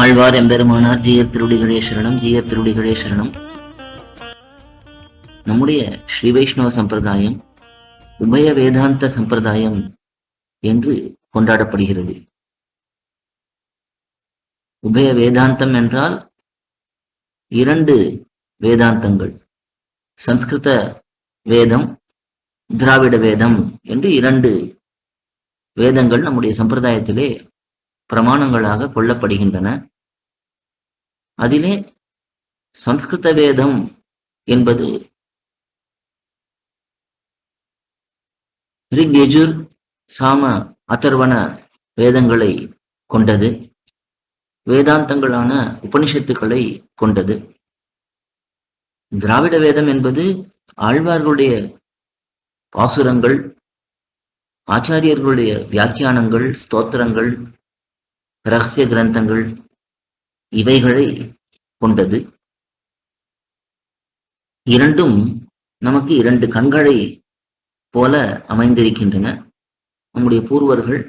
ஆழ்வார் எம்பெருமானார் ஜீயர் திருடிகளே சரணம் ஜீயர் திருடிகளே சரணம் நம்முடைய ஸ்ரீ வைஷ்ணவ சம்பிரதாயம் உபய வேதாந்த சம்பிரதாயம் என்று கொண்டாடப்படுகிறது. உபய வேதாந்தம் என்றால் இரண்டு வேதாந்தங்கள். சம்ஸ்கிருத வேதம் திராவிட வேதம் என்று இரண்டு வேதங்கள் நம்முடைய சம்பிரதாயத்திலே பிரமாணங்களாக கொள்ளப்படுகின்றன. அதிலே சம்ஸ்கிருத வேதம் என்பது ரிக் யஜுர் சாம அதர்வன வேதங்களை கொண்டது. வேதாந்தங்களான உபனிஷத்துக்களை கொண்டது. திராவிட வேதம் என்பது ஆழ்வார்களுடைய பாசுரங்கள் ஆச்சாரியர்களுடைய வியாக்கியானங்கள் ஸ்தோத்திரங்கள் ரகசிய கிரந்தங்கள் இவைகளை கொண்டது. இரண்டும் நமக்கு இரண்டு கண்களை போல அமைந்திருக்கின்றன. நம்முடைய பூர்வர்கள்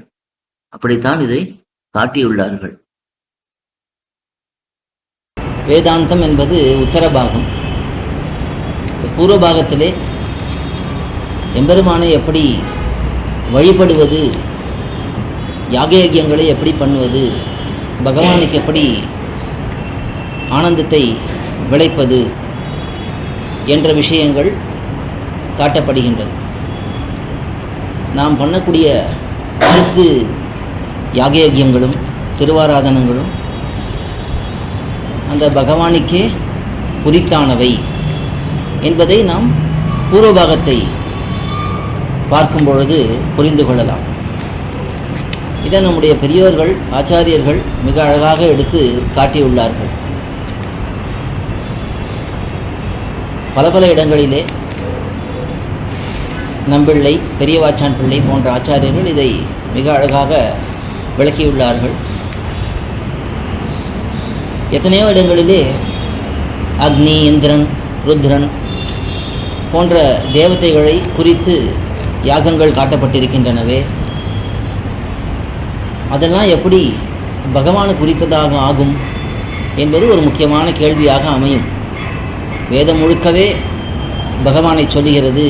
அப்படித்தான் இதை காட்டியுள்ளார்கள். வேதாந்தம் என்பது உத்தரபாகம் பூர்வ பாகத்திலே எம்பெருமானை எப்படி வழிபடுவது யாகயஜ்யங்களை எப்படி பண்ணுவது? பகவானுக்கு எப்படி ஆனந்தத்தை விளைப்பது? என்ற விஷயங்கள் காட்டப்படுகின்றன நாம் பண்ணக்கூடிய அனைத்து யாகயஜ்யங்களும் திருவாராதனங்களும் அந்த பகவானுக்கே உரித்தானவை என்பதை நாம் பூர்வபாகத்தை பார்க்கும் பொழுது புரிந்து கொள்ளலாம். இதை நம்முடைய பெரியோர்கள் ஆச்சாரியர்கள் மிக அழகாக எடுத்து காட்டியுள்ளார்கள். பல பல இடங்களிலே நம்பிள்ளை பெரியவாச்சான் பிள்ளை போன்ற ஆச்சாரியர்கள் இதை மிக அழகாக விளக்கியுள்ளார்கள். எத்தனையோ இடங்களிலே அக்னி இந்திரன் ருத்ரன் போன்ற தேவதைகளை குறித்து யாகங்கள் காட்டப்பட்டிருக்கின்றனவே. அதெல்லாம் எப்படி பகவானுக்கு குறித்ததாக ஆகும் என்பது ஒரு முக்கியமான கேள்வியாக அமையும். வேதம் முழுக்கவே பகவானை சொல்லுகிறது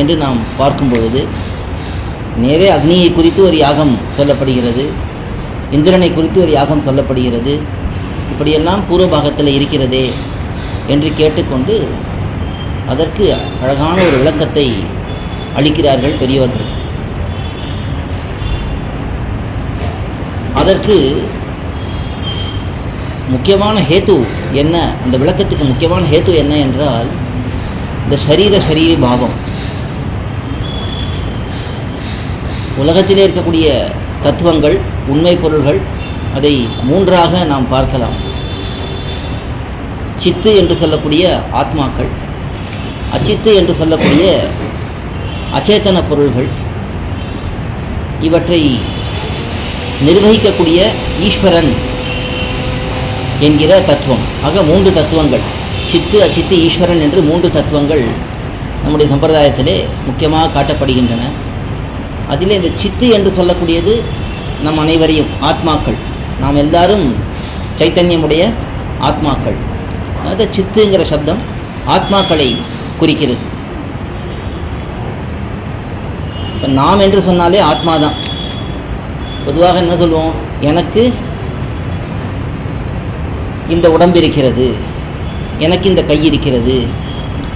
என்று நாம் பார்க்கும் பொழுது நேரே அக்னியை குறித்து ஒரு யாகம் சொல்லப்படுகிறது இந்திரனை குறித்து ஒரு யாகம் சொல்லப்படுகிறது இப்படியெல்லாம் பூர்வபாகத்தில் இருக்கிறதே என்று கேட்டுக்கொண்டு அதற்கு அழகான ஒரு விளக்கத்தை அளிக்கிறார்கள் பெரியவர்கள். அதற்கு முக்கியமான ஹேத்து என்ன? அந்த விளக்கத்துக்கு முக்கியமான ஹேத்து என்ன என்றால் இந்த சரீர சரீர பாவம் உலகத்திலே இருக்கக்கூடிய தத்துவங்கள் உண்மை பொருள்கள் அதை மூன்றாக நாம் பார்க்கலாம். சித்து என்று சொல்லக்கூடிய ஆத்மாக்கள் அச்சித்து என்று சொல்லக்கூடிய அச்சேதன பொருள்கள் இவற்றை நிர்வகிக்கக்கூடிய ஈஸ்வரன் என்கிற தத்துவம். ஆக மூன்று தத்துவங்கள். சித்து அச்சித்து ஈஸ்வரன் என்று மூன்று தத்துவங்கள் நம்முடைய சம்பிரதாயத்திலே முக்கியமாக காட்டப்படுகின்றன. அதிலே இந்த சித்து என்று சொல்லக்கூடியது நம் அனைவரையும் ஆத்மாக்கள். நாம் எல்லாரும் சைத்தன்யமுடைய ஆத்மாக்கள். அதாவது சித்துங்கிற சப்தம் ஆத்மாக்களை குறிக்கிறது. இப்போ நாம் என்று சொன்னாலே ஆத்மா தான் பொதுவாக என்ன சொல்லுவோம் எனக்கு இந்த உடம்பு இருக்கிறது. எனக்கு இந்த கை இருக்கிறது.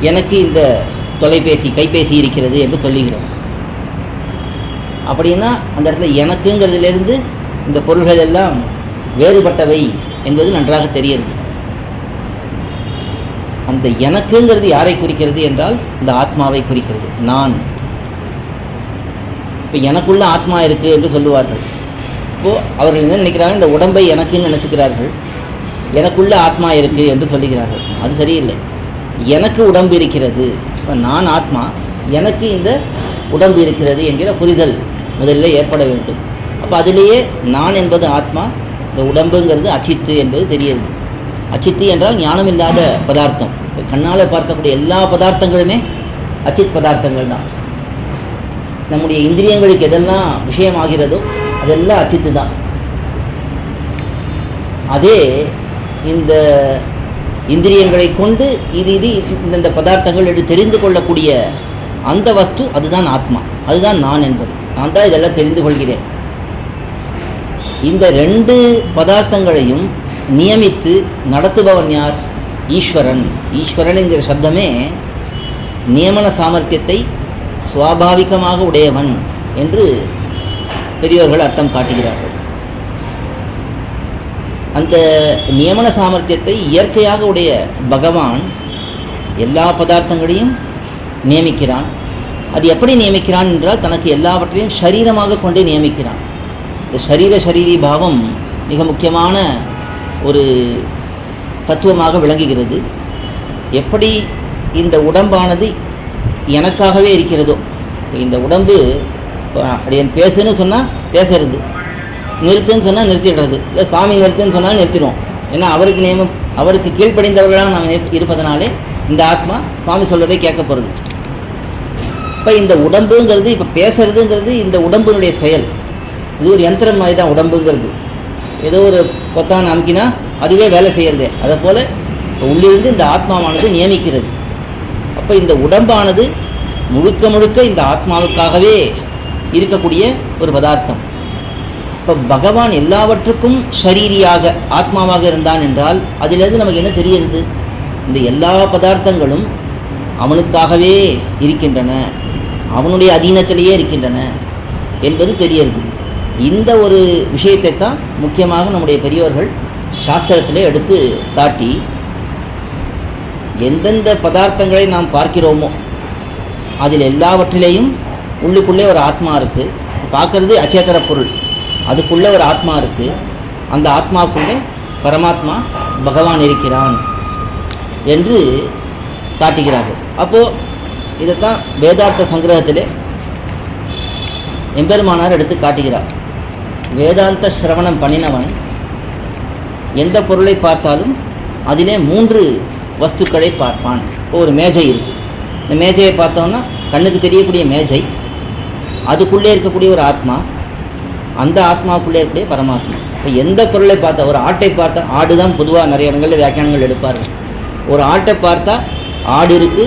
எனக்கு இந்த தொலைபேசி கைபேசி இருக்கிறது என்று சொல்லுகிறோம். அப்படின்னா அந்த இடத்துல எனக்குங்கிறதுலேருந்து இந்த பொருள்கள் எல்லாம் வேறுபட்டவை என்பது நன்றாக தெரியுது அந்த எனக்குங்கிறது யாரை குறிக்கிறது என்றால் இந்த ஆத்மாவை குறிக்கிறது. நான். இப்போ எனக்குள்ள ஆத்மா இருக்குது என்று சொல்லுவார்கள். அப்போது அவர்கள் என்ன நினைக்கிறாங்க இந்த உடம்பை எனக்குன்னு நினச்சிக்கிறார்கள்? எனக்குள்ள ஆத்மா இருக்குது என்று சொல்லுகிறார்கள். அது சரியில்லை. எனக்கு உடம்பு இருக்கிறது. இப்போ நான் ஆத்மா எனக்கு இந்த உடம்பு இருக்கிறது என்கிற புரிதல் முதலில் ஏற்பட வேண்டும். அப்போ அதிலேயே நான் என்பது ஆத்மா இந்த உடம்புங்கிறது அச்சித்து என்பது தெரியுது அச்சித்து என்றால் ஞானம் இல்லாத பதார்த்தம். இப்போ கண்ணால் பார்க்கக்கூடிய எல்லா பதார்த்தங்களுமே அச்சித் பதார்த்தங்கள் தான். நம்முடைய இந்திரியங்களுக்கு எதெல்லாம் விஷயமாகிறதோ அதெல்லாம் அச்சித்து தான். அதே இந்த இந்திரியங்களை கொண்டு இது இது இந்தந்த பதார்த்தங்கள் என்று தெரிந்து கொள்ளக்கூடிய அந்த வஸ்து அதுதான் ஆத்மா. அதுதான் நான் என்பது. நான் தான் இதெல்லாம் தெரிந்து கொள்கிறேன். இந்த ரெண்டு பதார்த்தங்களையும் நியமித்து நடத்துபவன் யார்? ஈஸ்வரன். ஈஸ்வரன் என்கிற சப்தமே நியமன சாமர்த்தியத்தை சுவாபாவிகமாக உடையவன் என்று பெரியோர்கள் அர்த்தம் காட்டுகிறார்கள். அந்த நியமன சாமர்த்தியத்தை இயற்கையாக உடைய பகவான் எல்லா பதார்த்தங்களையும் நியமிக்கிறான். அது எப்படி நியமிக்கிறான் என்றால் தனக்கு எல்லாவற்றையும் சரீரமாக கொண்டே நியமிக்கிறான். இந்த சரீர சரீரி பாவம் மிக முக்கியமான ஒரு தத்துவமாக விளங்குகிறது. எப்படி இந்த உடம்பானது எனக்காகவே இருக்கிறதோ இந்த உடம்பு அப்படி என் பேசுன்னு சொன்னால் பேசுறது. நிறுத்துன்னு சொன்னால் நிறுத்திடுறது. இல்லை சுவாமி நிறுத்துன்னு சொன்னால் நிறுத்திடுவோம். ஏன்னா அவருக்கு நியமம் அவருக்கு கீழ்ப்படிந்தவர்களாக நாம் நிறுத்தி- இருப்பதனாலே இந்த ஆத்மா சுவாமி சொல்வதை கேட்க போகிறது இப்போ இந்த உடம்புங்கிறது இப்போ பேசுறதுங்கிறது இந்த உடம்பினுடைய செயல். இது ஒரு யந்திரம் மாதிரி தான் உடம்புங்கிறது. ஏதோ ஒரு பொத்தான் அமுக்கினா அதுவே வேலை செய்கிறது அதை போல் உள்ளிருந்து இந்த ஆத்மாவானது நியமிக்கிறது. அப்போ இந்த உடம்பானது முழுக்க முழுக்க இந்த ஆத்மாவுக்காகவே இருக்கக்கூடிய ஒரு பதார்த்தம். இப்போ பகவான் எல்லாவற்றுக்கும் ஷரீரியாக ஆத்மாவாக இருந்தான் என்றால் அதிலிருந்து நமக்கு என்ன தெரிகிறது? இந்த எல்லா பதார்த்தங்களும் அவனுக்காகவே இருக்கின்றன அவனுடைய அதீனத்திலேயே இருக்கின்றன என்பது தெரிகிறது இந்த ஒரு விஷயத்தை தான் முக்கியமாக நம்முடைய பெரியோர்கள் சாஸ்திரத்திலே எடுத்து காட்டி எந்தெந்த பதார்த்தங்களை நாம் பார்க்கிறோமோ அதில் எல்லாவற்றிலேயும் உள்ளுக்குள்ளே ஒரு ஆத்மா இருக்குது பார்க்குறது அச்சேதர பொருள். அதுக்குள்ளே ஒரு ஆத்மா இருக்குது அந்த ஆத்மாவுக்குள்ளே பரமாத்மா பகவான் இருக்கிறான் என்று காட்டுகிறார்கள். அப்போது இதைத்தான் வேதார்த்த சங்கிரகத்திலே எம்பெருமானார் எடுத்து காட்டுகிறார். வேதாந்த சிரவணம் பண்ணினவன் எந்த பொருளை பார்த்தாலும் அதிலே மூன்று வஸ்துக்களை பார்ப்பான். ஒரு மேஜை இருக்குது இந்த மேஜையை பார்த்தோன்னா கண்ணுக்கு தெரியக்கூடிய மேஜை. அதுக்குள்ளே இருக்கக்கூடிய ஒரு ஆத்மா அந்த ஆத்மாவுக்குள்ளே இருக்கக்கூடிய பரமாத்மா. இப்போ எந்த பொருளை பார்த்தா ஒரு ஆட்டை பார்த்தா ஆடு தான் பொதுவாக நிறைய இடங்களில் வியாக்கியானங்கள் எடுப்பார்கள். ஒரு ஆட்டை பார்த்தா ஆடு இருக்குது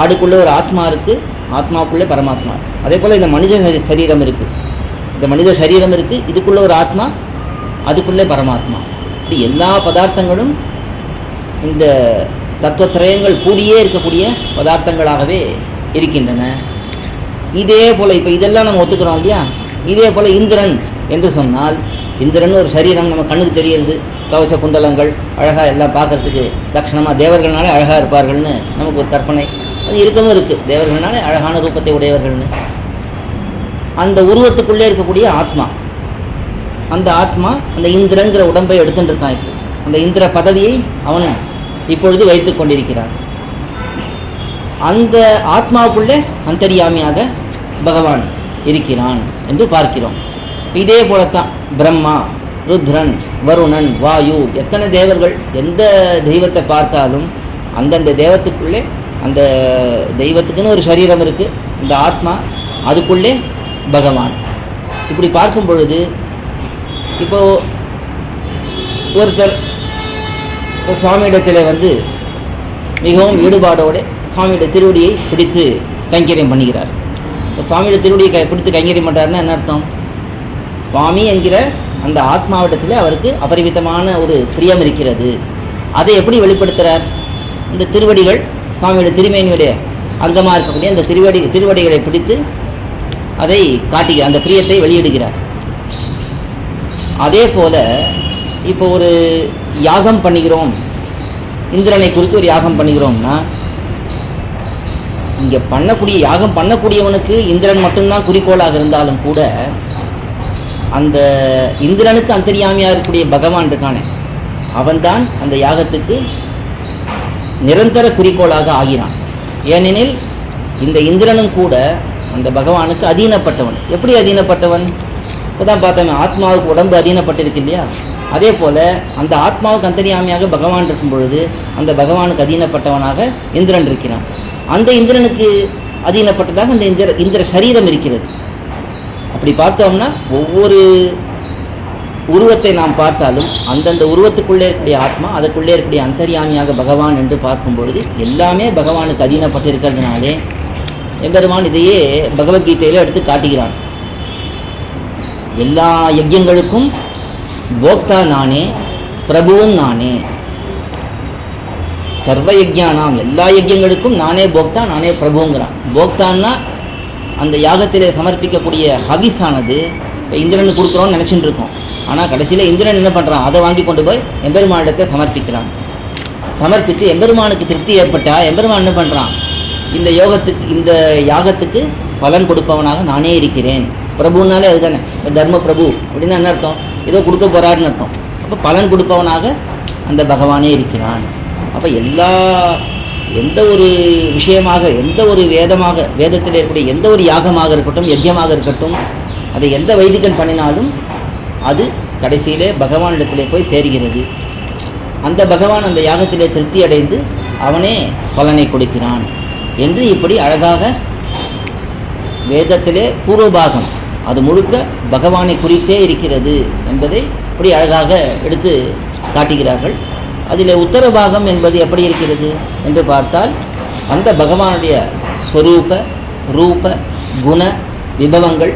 ஆடுக்குள்ளே ஒரு ஆத்மா இருக்குது ஆத்மாவுக்குள்ளே பரமாத்மா. அதே போல் இந்த மனித சரீரம் இருக்குது இந்த மனித சரீரம் இருக்குது இதுக்குள்ளே ஒரு ஆத்மா அதுக்குள்ளே பரமாத்மா. இப்படி எல்லா பதார்த்தங்களும் இந்த தத்துவத்திரயங்கள் கூடியே இருக்கக்கூடிய பதார்த்தங்களாகவே இருக்கின்றன. இதே போல் இப்போ இதெல்லாம் நம்ம ஒத்துக்கிறோம் இல்லையா? இதே போல் இந்திரன் என்று சொன்னால் இந்திரன் ஒரு சரீரம் நம்ம கண்ணுக்கு தெரியிறது கவச குண்டலங்கள் அழகாக எல்லாம் பார்க்கறதுக்கு லட்சணமாக தேவர்கள்னாலே அழகாக இருப்பார்கள்னு நமக்கு ஒரு கற்பனை. அது இருக்கவும் இருக்குது தேவர்கள்னாலே அழகான ரூபத்தை உடையவர்கள்னு. அந்த உருவத்துக்குள்ளே இருக்கக்கூடிய ஆத்மா. அந்த ஆத்மா அந்த இந்திரங்கிற உடம்பை எடுத்துட்டு இருக்கான் இப்போ. அந்த இந்திர பதவியை அவன் இப்பொழுது வைத்து கொண்டிருக்கிறான். அந்த ஆத்மாவுக்குள்ளே அந்தரியாமியாக பகவான் இருக்கிறான் என்று பார்க்கிறோம். இதே போலத்தான் பிரம்மா ருத்ரன் வருணன் வாயு எத்தனை தேவர்கள் எந்த தெய்வத்தை பார்த்தாலும் அந்தந்த தெய்வத்துக்குள்ளே அந்த தெய்வத்துக்குன்னு ஒரு சரீரம் இருக்குது இந்த ஆத்மா அதுக்குள்ளே பகவான். இப்படி பார்க்கும் பொழுது இப்போ ஒருத்தர் இப்போ சுவாமியிடத்தில் வந்து மிகவும் ஈடுபாடோடு சுவாமியோட திருவடியை பிடித்து கைங்கரியம் பண்ணுகிறார். இப்போ சுவாமியோட திருவடியை கை பிடித்து கைங்கறி பண்ணுறாருன்னா என்ன அர்த்தம்? சுவாமி என்கிற அந்த ஆத்மாவிடத்தில் அவருக்கு அபரிமிதமான ஒரு பிரியம் இருக்கிறது. அதை எப்படி வெளிப்படுத்துகிறார் இந்த திருவடிகள் சுவாமியோட திருமேனியுடைய அங்கமாக இருக்கக்கூடிய அந்த திருவடி திருவடிகளை பிடித்து அதை காட்டுகிற அந்த பிரியத்தை வெளியிடுகிறார். அதே போல இப்போ ஒரு யாகம் பண்ணுகிறோம் இந்திரனை குறித்து ஒரு யாகம் பண்ணுகிறோம்னா இங்கே பண்ணக்கூடிய யாகம் பண்ணக்கூடியவனுக்கு இந்திரன் மட்டும்தான் குறிக்கோளாக இருந்தாலும் கூட அந்த இந்திரனுக்கு அந்தரியாமியாக இருக்கக்கூடிய பகவான் இருக்கானே அவன்தான் அந்த யாகத்துக்கு நிரந்தர குறிக்கோளாக ஆகிறான். ஏனெனில் இந்த இந்திரனும் கூட அந்த பகவானுக்கு அதீனப்பட்டவன். எப்படி அதீனப்பட்டவன்? இப்போதான் பார்த்தோமே ஆத்மாவுக்கு உடம்பு அதீனப்பட்டிருக்கு இல்லையா? அதே போல் அந்த ஆத்மாவுக்கு அந்தரியாமையாக பகவான் இருக்கும் பொழுது அந்த பகவானுக்கு அதீனப்பட்டவனாக இந்திரன் இருக்கிறான். அந்த இந்திரனுக்கு அதீனப்பட்டதாக அந்த இந்திர இந்திர சரீரம் இருக்கிறது. அப்படி பார்த்தோம்னா ஒவ்வொரு உருவத்தை நாம் பார்த்தாலும் அந்தந்த உருவத்துக்குள்ளே இருக்கக்கூடிய ஆத்மா அதுக்குள்ளே இருக்கக்கூடிய அந்தர்யாமியாக பகவான் என்று பார்க்கும் பொழுது எல்லாமே பகவானுக்கு அதீனப்பட்டிருக்கிறதுனாலே எம்பெருமான் இதையே பகவத்கீதையில் எடுத்து காட்டுகிறான் எல்லா யஜ்யங்களுக்கும் போக்தா நானே பிரபுவும் நானே. சர்வ யஜ்யானாம் எல்லா யஜ்யங்களுக்கும் நானே போக்தா நானே பிரபுங்கிறான். போக்தான்னா அந்த யாகத்திலே சமர்ப்பிக்கக்கூடிய ஹவிஸானது இப்போ இந்திரன் கொடுக்குறோன்னு நினச்சிட்டு இருக்கோம் ஆனால் கடைசியில் இந்திரன் என்ன பண்ணுறான் அதை வாங்கி கொண்டு போய் எம்பெருமானிடத்தில் சமர்ப்பிக்கிறான். சமர்ப்பித்து எம்பெருமானுக்கு திருப்தி ஏற்பட்டால் எம்பெருமான் என்ன பண்ணுறான் இந்த யோகத்துக்கு இந்த யாகத்துக்கு பலன் கொடுப்பவனாக நானே இருக்கிறேன். பிரபுனாலே அதுதானே இப்போ தர்ம பிரபு அப்படின்னா என்ன அர்த்தம்? ஏதோ கொடுக்க போகிறாருன்னு அர்த்தம். அப்போ பலன் கொடுப்பவனாக அந்த பகவானே இருக்கிறான். அப்போ எல்லா எந்த ஒரு விஷயமாக எந்த ஒரு வேதமாக வேதத்தில் இருக்கக்கூடிய எந்த ஒரு யாகமாக இருக்கட்டும் யஜ்யமாக இருக்கட்டும் அதை எந்த வைதிகன் பண்ணினாலும் அது கடைசியிலே பகவானிடத்திலே போய் சேர்கிறது. அந்த பகவான் அந்த யாகத்திலே திருப்தி அடைந்து அவனே பலனை கொடுக்கிறான். என்று இப்படி அழகாக வேதத்திலே பூர்வபாகம் அது முழுக்க பகவானை குறித்தே இருக்கிறது என்பதை இப்படி அழகாக எடுத்து காட்டுகிறார்கள். அதில் உத்தரபாகம் என்பது எப்படி இருக்கிறது என்று பார்த்தால் அந்த பகவானுடைய ஸ்வரூப ரூப குண விபவங்கள்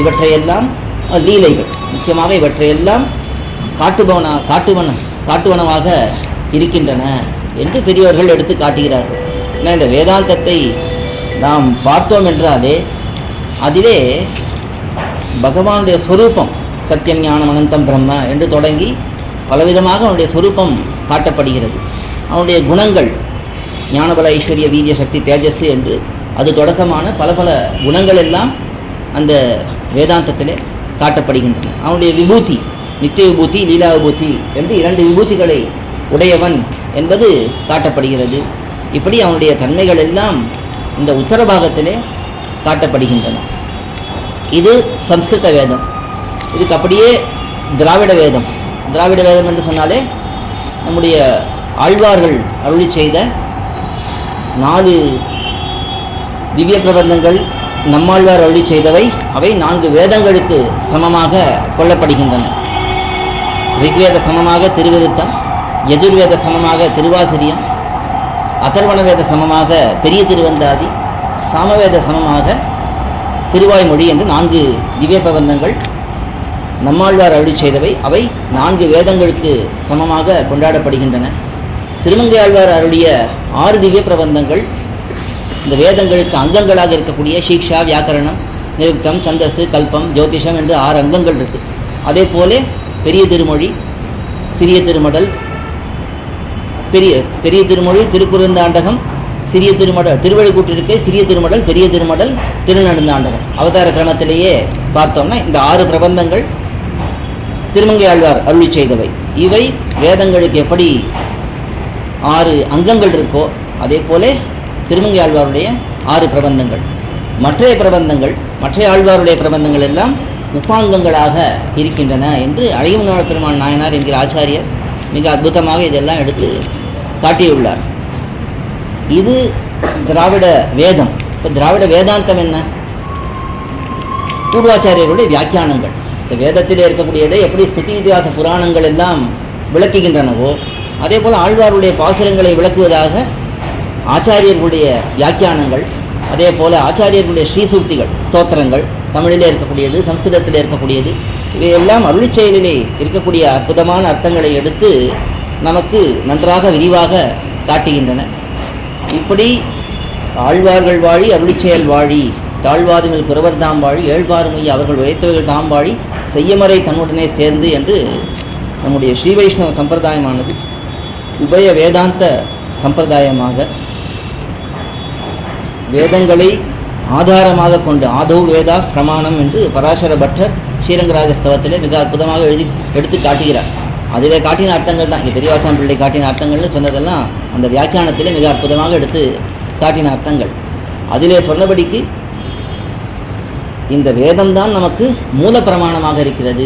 இவற்றையெல்லாம் லீலைகள் முக்கியமாக இவற்றையெல்லாம் காட்டுபவனா காட்டுவன காட்டுவனவாக இருக்கின்றன என்று பெரியவர்கள் எடுத்து காட்டுகிறார்கள். ஏன்னா இந்த வேதாந்தத்தை நாம் பார்த்தோம் என்றாலே அதிலே பகவானுடைய ஸ்வரூபம் சத்தியம் ஞானம் அனந்தம் பிரம்ம என்று தொடங்கி பலவிதமாக அவனுடைய ஸ்வரூபம் காட்டப்படுகிறது. அவனுடைய குணங்கள் ஞானபல ஐஸ்வர்ய வீரிய சக்தி தேஜஸ் என்று அது தொடக்கமான பல பல குணங்கள் எல்லாம் அந்த வேதாந்தத்திலே காட்டப்படுகின்றன. அவனுடைய விபூதி நித்திய விபூதி லீலா விபூதி என்று இரண்டு விபூதிகளை உடையவன் என்பது காட்டப்படுகிறது. இப்படி அவனுடைய தன்மைகள் எல்லாம் இந்த உத்தரபாகத்திலே காட்டப்படுகின்றன. இது சம்ஸ்கிருத வேதம். இதுக்கு அப்படியே திராவிட வேதம். திராவிட வேதம் என்று சொன்னாலே நம்முடைய ஆழ்வார்கள் அருளி செய்த நாலு திவ்ய பிரபந்தங்கள் நம்மாழ்வார் அருளி செய்தவை. அவை நான்கு வேதங்களுக்கு சமமாக கொள்ளப்படுகின்றன. ரிக்வேத சமமாக திருவிருத்தம் எதிர்வேத சமமாக திருவாசிரியம் அதர்வண வேத சமமாக பெரிய திருவந்தாதி சாமவேத சமமாக திருவாய்மொழி என்று நான்கு திவ்ய பிரபந்தங்கள் நம்மாழ்வார் அருளி செய்தவை. அவை நான்கு வேதங்களுக்கு சமமாக கொண்டாடப்படுகின்றன. திருமங்கையாழ்வார் அருளிய ஆறு திவ்ய பிரபந்தங்கள் இந்த வேதங்களுக்கு அங்கங்களாக இருக்கக்கூடிய சீக்ஷா வியாக்கரணம் நிருக்தம் சந்தசு கல்பம் ஜோதிஷம் என்று ஆறு அங்கங்கள் இருக்கு. அதே போல பெரிய திருமொழி சிறிய திருமடல் பெரிய பெரிய திருமொழி திருக்குறுந்தாண்டகம் சிறிய திருமடல் திருவள்ளுக்கூட்டிருக்கை சிறிய திருமடல் பெரிய திருமடல் திருநடுந்தாண்டவன் அவதார கிரமத்திலேயே பார்த்தோம்னா இந்த ஆறு பிரபந்தங்கள் திருமங்கை ஆழ்வார் அருளி செய்தவை. இவை வேதங்களுக்கு எப்படி ஆறு அங்கங்கள் இருக்கோ அதே போல திருமங்கை ஆழ்வாருடைய ஆறு பிரபந்தங்கள். மற்றைய பிரபந்தங்கள் மற்றைய ஆழ்வாருடைய பிரபந்தங்கள் எல்லாம் உப்பாங்கங்களாக இருக்கின்றன என்று அழகிமனோட பெருமான் நாயனார் என்கிற ஆச்சாரியர் மிக அற்புதமாக இதெல்லாம் எடுத்து காட்டியுள்ளார். இது திராவிட வேதம். இப்போ திராவிட வேதாந்தம் என்ன? பூர்வாச்சாரியர்களுடைய வியாக்கியானங்கள். இந்த வேதத்திலே இருக்கக்கூடியதை எப்படி ஸ்மிருதி இதிகாச புராணங்கள் எல்லாம் விளக்குகின்றனவோ அதே போல் ஆழ்வாருடைய பாசுரங்களை விளக்குவதாக ஆச்சாரியர்களுடைய வியாக்கியானங்கள் அதே போல் ஆச்சாரியர்களுடைய ஸ்ரீசூக்திகள் ஸ்தோத்திரங்கள் தமிழிலே இருக்கக்கூடியது சம்ஸ்கிருதத்தில் இருக்கக்கூடியது இவையெல்லாம் அருளிச் செயலிலே இருக்கக்கூடிய அற்புதமான அர்த்தங்களை எடுத்து நமக்கு நன்றாக விரிவாக காட்டுகின்றன. இப்படி ஆழ்வார்கள் வாழி அருளிச்செயல் வாழி தாழ்வாதுமில் பிறவர் தாம் வாழி ஏழ்வாறுமையை அவர்கள் உழைத்தவர்கள் தாம் வாழி செய்யமறை தன்னுடனே சேர்ந்து என்று நம்முடைய ஸ்ரீ வைஷ்ணவ சம்பிரதாயமானது உபய வேதாந்த சம்பிரதாயமாக வேதங்களை ஆதாரமாக கொண்டு ஆதோ வேதா பிரமாணம் என்று பராசர பட்டர் ஸ்ரீரங்கராஜ ஸ்தவத்திலே மிக அற்புதமாக எழுதி எடுத்து காட்டுகிறார். அதிலே காட்டின அர்த்தங்கள் தான். இங்கே பெரியவாச்சான் பிள்ளை காட்டின அர்த்தங்கள்னு சொன்னதெல்லாம் அந்த வியாக்கியானத்திலே மிக அற்புதமாக எடுத்து காட்டின அர்த்தங்கள். அதிலே சொன்னபடிக்கு இந்த வேதம் தான் நமக்கு மூல பிரமாணமாக இருக்கிறது.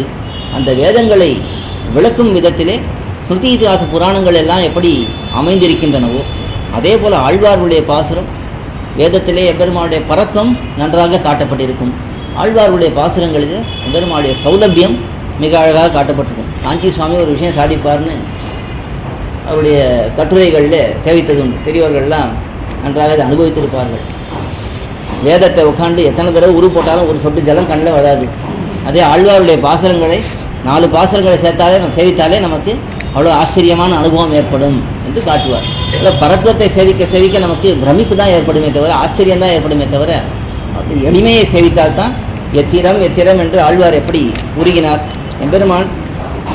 அந்த வேதங்களை விளக்கும் விதத்திலே ஸ்மிருதி இதிகாச புராணங்கள் எல்லாம் எப்படி அமைந்திருக்கின்றனவோ அதே போல் ஆழ்வார்களுடைய பாசுரம் வேதத்திலே எம்பெருமானுடைய பரத்துவம் நன்றாக காட்டப்பட்டிருக்கும். ஆழ்வார்களுடைய பாசுரங்களில் எம்பெருமானுடைய சௌலபியம் மிக அழகாக காட்டப்பட்டிருக்கும். காஞ்சி சுவாமி ஒரு விஷயம் சாதிப்பார்னு அவருடைய கட்டுரைகளில் சேவித்ததும் பெரியவர்கள்லாம் நன்றாக அதை அனுபவித்திருப்பார்கள். வேதத்தை உட்காந்து எத்தனை தடவை உரு போட்டாலும் ஒரு சொட்டு ஜலம் கண்ணில் வராது. அதே ஆழ்வாருடைய பாசரங்களை நாலு பாசரங்களை சேர்த்தாலே நம்ம சேவித்தாலே நமக்கு அவ்வளோ ஆச்சரியமான அனுபவம் ஏற்படும் என்று காட்டுவார். இல்லை பரத்வத்தை சேவிக்க சேவிக்க நமக்கு பிரமிப்பு தான் ஏற்படுமே தவிர ஆச்சரியம் தான் ஏற்படுமே தவிர அப்படி எளிமையை சேவித்தால்தான் எத்திரம் எத்திரம் என்று ஆழ்வார் எப்படி உருகினார்? எம்பெருமான்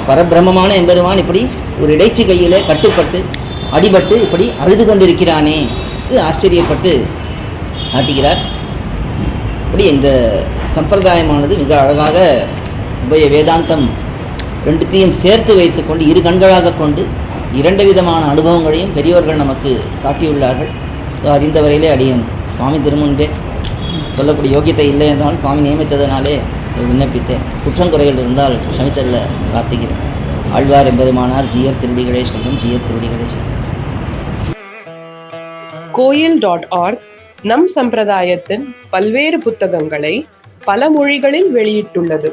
பரபிரமமான எம்பெருமான் இப்படி ஒரு இடைச்சி கையில் கட்டுப்பட்டு அடிபட்டு இப்படி அழுது கொண்டிருக்கிறானே என்று ஆச்சரியப்பட்டு காட்டுகிறார். இப்படி இந்த சம்பிரதாயமானது மிக அழகாக உபய வேதாந்தம் ரெண்டுத்தையும் சேர்த்து வைத்துக்கொண்டு இரு கண்களாக கொண்டு இரண்டு விதமான அனுபவங்களையும் பெரியவர்கள் நமக்கு காட்டியுள்ளார்கள். அறிந்தவரையிலே அடியன். அடியேன் சுவாமி திருமுன்பே. சொல்லக்கூடிய யோகியத்தை இல்லை என்றாலும் சுவாமி நியமித்ததனாலே விண்ணப்பித்தேன். குற்றங்குறைகள் இருந்தால் க்ஷமித்தல்ல பிரார்த்திக்கிறேன் ஆழ்வார் எம்பெருமானார் ஜியர் திருடிகளே சொல்லும் ஜியர் திருடிகளே சொல்லும். கோயில் டாட் ஆர்க் நம் சம்பிரதாயத்தின் பல்வேறு புத்தகங்களை பல மொழிகளில் வெளியிட்டுள்ளது.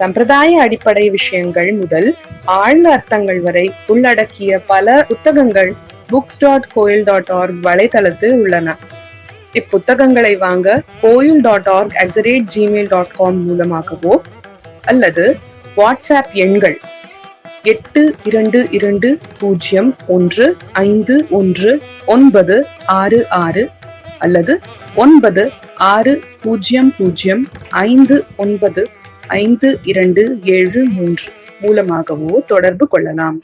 சம்பிரதாய அடிப்படை விஷயங்கள் முதல் ஆழ்ந்த அர்த்தங்கள் வரை உள்ளடக்கிய பல புத்தகங்கள் books dot koyil dot org வலைதளத்தில் உள்ளன. இப்புத்தகங்களை வாங்க koyil dot org at the rate Gmail dot com மூலமாகவோ அல்லது வாட்ஸ்அப் எண்கள் எட்டு இரண்டு இரண்டு பூஜ்ஜியம் ஒன்று ஐந்து ஒன்று ஒன்பது ஆறு ஆறு அல்லது ஒன்பது ஆறு பூஜ்ஜியம் பூஜ்ஜியம் ஐந்து ஒன்பது ஐந்து இரண்டு ஏழு மூன்று மூலமாகவோ தொடர்பு கொள்ளலாம்.